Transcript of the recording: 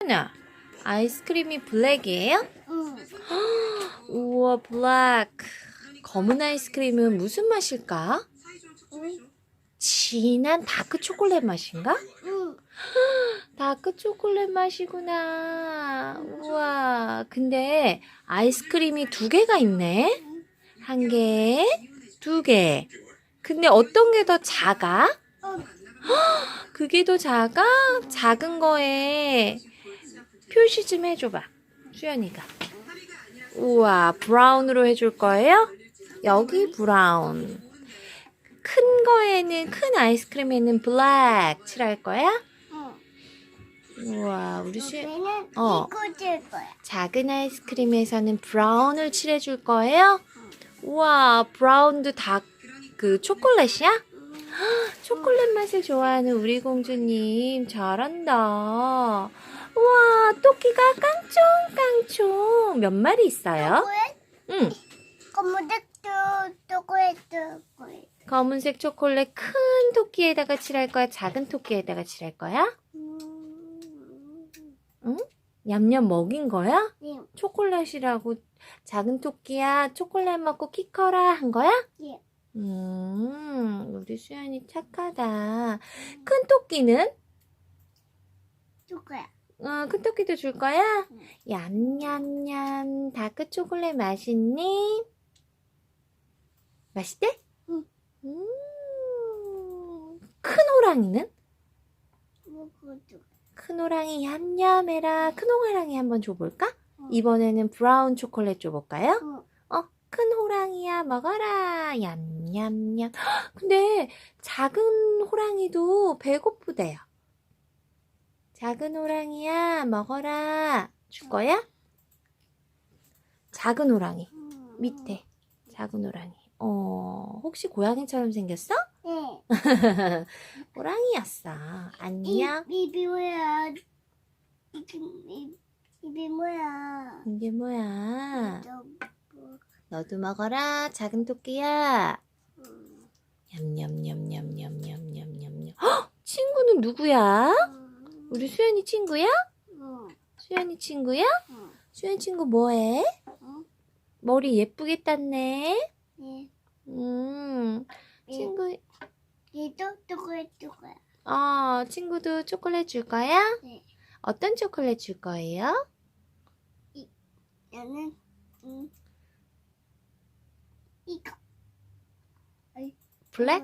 하나 아이스크림이 블랙이에요? 응. 우와 블랙 검은 아이스크림은 무슨 맛일까? 응. 진한 다크 초콜릿 맛인가? 응. 다크 초콜릿 맛이구나. 우와. 근데 아이스크림이 두 개가 있네. 한 개, 두 개. 근데 어떤 게 더 작아? 어. 그게 더 작아? 작은 거에 표시 좀 해줘봐. 수연이가. 우와, 브라운으로 해줄 거예요? 여기 브라운. 큰 거에는, 큰 아이스크림에는 블랙 칠할 거야? 응. 우와, 우리 수 얘는 어. 이거 줄 거야. 작은 아이스크림에서는 브라운을 칠해줄 거예요? 우와, 브라운도 다 그 초콜릿이야? 초콜릿 맛을 좋아하는 우리 공주님 잘한다. 우와, 토끼가 깡총깡총 몇 마리 있어요? 응, 초콜릿. 검은색 초콜릿 큰 토끼에다가 칠할 거야? 작은 토끼에다가 칠할 거야? 음. 냠냠 먹인 거야? 네. 초콜릿이라고 작은 토끼야 초콜릿 먹고 키 커라 한 거야? 예. 음, 우리 수연이 착하다. 큰 토끼는? 줄 거야. 어, 큰 토끼도 줄 거야? 응. 얌얌얌, 다크 초콜릿 맛있니? 맛있대? 응. 음, 큰 호랑이는? 먹어 줄큰 호랑이 얌얌해라. 큰 호랑이 한번 줘볼까? 응. 이번에는 브라운 초콜릿 줘볼까요? 응. 어, 큰 호랑이야, 먹어라. 얌얌얌. 헉, 근데 작은 호랑이도 배고프대요. 작은 호랑이야, 먹어라. 줄 거야? 작은 호랑이. 음. 밑에. 작은 호랑이. 어, 혹시 고양이처럼 생겼어? 네. 호랑이였어. 안녕. 이, 입이 뭐야? 입이, 입, 입이 뭐야? 이게 뭐야? 너도 먹어라. 작은 토끼야. 음. 냠냠냠냠냠냠냠냠. 헉! 친구는 누구야? 음. 우리 수연이 친구야? 응. 수연이 친구야? 응. 수연 친구 뭐해? 응. 머리 예쁘게 땄네. 네. 음, 친구, 얘도 초콜릿 줄 거야. 어, 친구도 초콜릿 줄 거야? 네. 어떤 초콜릿 줄 거예요? 나는 음 이거 블랙?